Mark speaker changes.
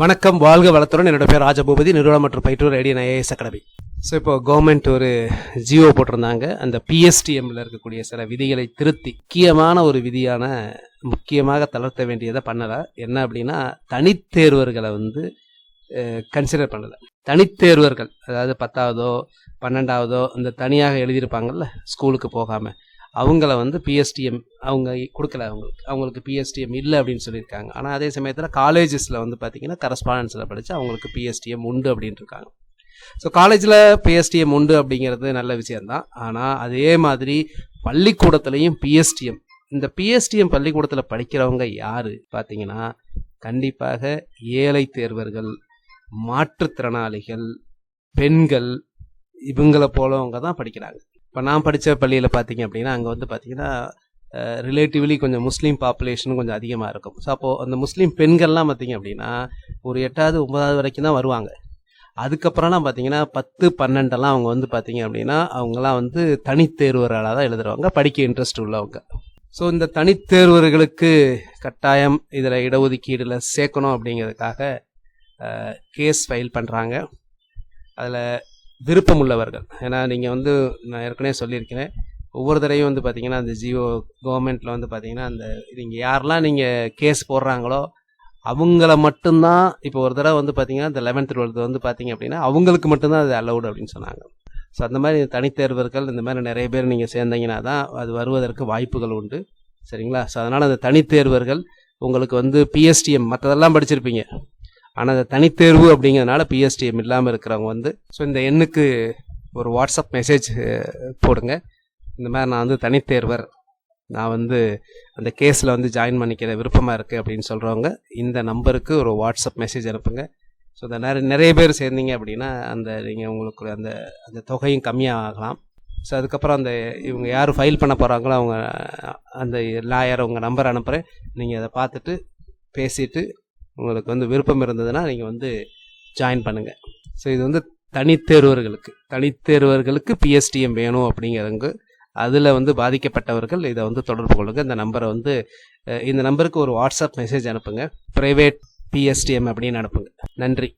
Speaker 1: வணக்கம் வாழ்க வளத்துடன். என்னோட பேர் ராஜபூபதி நிறுவனம் மற்றும் பயிற்றுவர் ஐடியன் ஐஏஎஸ் அகாடமி. ஸோ இப்போ கவர்மெண்ட் ஒரு ஜியோ போட்டிருந்தாங்க. அந்த பிஎஸ்டிஎம்ல இருக்கக்கூடிய சில விதிகளை திருத்தி முக்கியமான ஒரு விதியான முக்கியமாக தளர்த்த வேண்டியதை பண்ணலை. என்ன அப்படின்னா தனித்தேர்வர்களை வந்து கன்சிடர் பண்ணலை. தனித்தேர்வர்கள் அதாவது பத்தாவதோ பன்னெண்டாவதோ இந்த தனியாக எழுதியிருப்பாங்கல்ல ஸ்கூலுக்கு போகாமல் அவங்கள வந்து பிஎஸ்டிஎம் அவங்க கொடுக்கல அவங்களுக்கு அவங்களுக்கு பிஎஸ்டிஎம் இல்லை அப்படின்னு சொல்லியிருக்காங்க. ஆனால் அதே சமயத்தில் காலேஜஸில் வந்து பார்த்திங்கன்னா கரஸ்பாண்டன்ஸில் படித்து அவங்களுக்கு பிஎஸ்டிஎம் உண்டு அப்படின்ட்டுருக்காங்க ஸோ காலேஜில் பிஎஸ்டிஎம் உண்டு அப்படிங்கிறது நல்ல விஷயம்தான். ஆனால் அதே மாதிரி பள்ளிக்கூடத்துலேயும் பிஎஸ்டிஎம் இந்த பிஎஸ்டிஎம் பள்ளிக்கூடத்தில் படிக்கிறவங்க யார்? பார்த்தீங்கன்னா கண்டிப்பாக ஏழை தேர்வர்கள் மாற்றுத்திறனாளிகள் பெண்கள் இவங்களை போலவங்க தான் படிக்கிறாங்க. இப்போ நான் படித்த பள்ளியில் பார்த்தீங்க அப்படின்னா அங்கே வந்து பார்த்தீங்கன்னா ரிலேட்டிவ்லி கொஞ்சம் முஸ்லீம் பாப்புலேஷன் கொஞ்சம் அதிகமாக இருக்கும். ஸோ அப்போது அந்த முஸ்லீம் பெண்கள்லாம் பார்த்தீங்க அப்படின்னா ஒரு எட்டாவது ஒன்பதாவது வரைக்கும் தான் வருவாங்க. அதுக்கப்புறம்லாம் பார்த்தீங்கன்னா பத்து பன்னெண்டெல்லாம் அவங்க வந்து பார்த்தீங்க அப்படின்னா அவங்களாம் வந்து தனித்தேர்வர்களாக தான் எழுதுறவங்க படிக்க இன்ட்ரெஸ்ட் உள்ளவங்க. ஸோ இந்த தனித்தேர்வர்களுக்கு கட்டாயம் இதில் இடஒதுக்கீடில் சேர்க்கணும் அப்படிங்கிறதுக்காக கேஸ் ஃபைல் பண்ணுறாங்க அதில் விருப்பம் உள்ளவர்கள் ஏன்னா நீங்கள் வந்து நான் ஏற்கனவே சொல்லியிருக்கிறேன். ஒவ்வொரு தடவையும் வந்து பார்த்தீங்கன்னா அந்த ஜியோ கவர்மெண்ட்டில் வந்து பார்த்தீங்கன்னா அந்த நீங்கள் யாரெல்லாம் நீங்கள் கேஸ் போடுறாங்களோ அவங்கள மட்டும்தான் இப்போ ஒரு தடவை வந்து பார்த்தீங்கன்னா இந்த லெவன்த் டுவெல்த் வந்து பார்த்தீங்க அப்படின்னா அவங்களுக்கு மட்டும்தான் அது அலௌடு அப்படின்னு சொன்னாங்க. ஸோ அந்த மாதிரி தனித்தேர்வர்கள் இந்த மாதிரி நிறைய பேர் நீங்கள் சேர்ந்தீங்கன்னா தான் அது வருவதற்கு வாய்ப்புகள் உண்டு. சரிங்களா? ஸோ அதனால் அந்த தனித்தேர்வர்கள் உங்களுக்கு வந்து பிஎஸ்டிஎம் மற்றதெல்லாம் படிச்சிருப்பீங்க. ஆனால் அந்த தனித்தேர்வு அப்படிங்கிறதுனால பிஎஸ்டிஎம் இல்லாமல் இருக்கிறவங்க வந்து ஸோ இந்த எண்ணுக்கு ஒரு வாட்ஸ்அப் மெசேஜ் போடுங்க. இந்த மாதிரி நான் வந்து தனித்தேர்வர். நான் வந்து அந்த கேஸில் வந்து ஜாயின் பண்ணிக்கிற விருப்பமாக இருக்குது அப்படின்னு சொல்கிறவங்க இந்த நம்பருக்கு ஒரு வாட்ஸ்அப் மெசேஜ் அனுப்புங்க. ஸோ இந்த நிறைய நிறைய பேர் சேர்ந்தீங்க அப்படின்னா அந்த நீங்கள் உங்களுக்கு அந்த அந்த தொகையும் கம்மியாகலாம். ஸோ அதுக்கப்புறம் அந்த இவங்க யார் ஃபைல் பண்ண போகிறாங்களோ அவங்க அந்த லாயர் உங்கள் நம்பர் அனுப்புகிறேன் நீங்கள் அதை பார்த்துட்டு பேசிட்டு உங்களுக்கு வந்து விருப்பம் இருந்ததுன்னா நீங்கள் வந்து ஜாயின் பண்ணுங்கள் ஸோ இது வந்து தனித்தேர்வர்களுக்கு தனித்தேர்வர்களுக்கு பிஎஸ்டிஎம் வேணும் அப்படிங்கிறவங்க அதில் வந்து பாதிக்கப்பட்டவர்கள் இதை வந்து தொடர்பு கொள்ளுங்கள் இந்த நம்பரை வந்து இந்த நம்பருக்கு ஒரு வாட்ஸ்அப் மெசேஜ் அனுப்புங்க. ப்ரைவேட் பிஎஸ்டிஎம் அப்படின்னு அனுப்புங்க. நன்றி.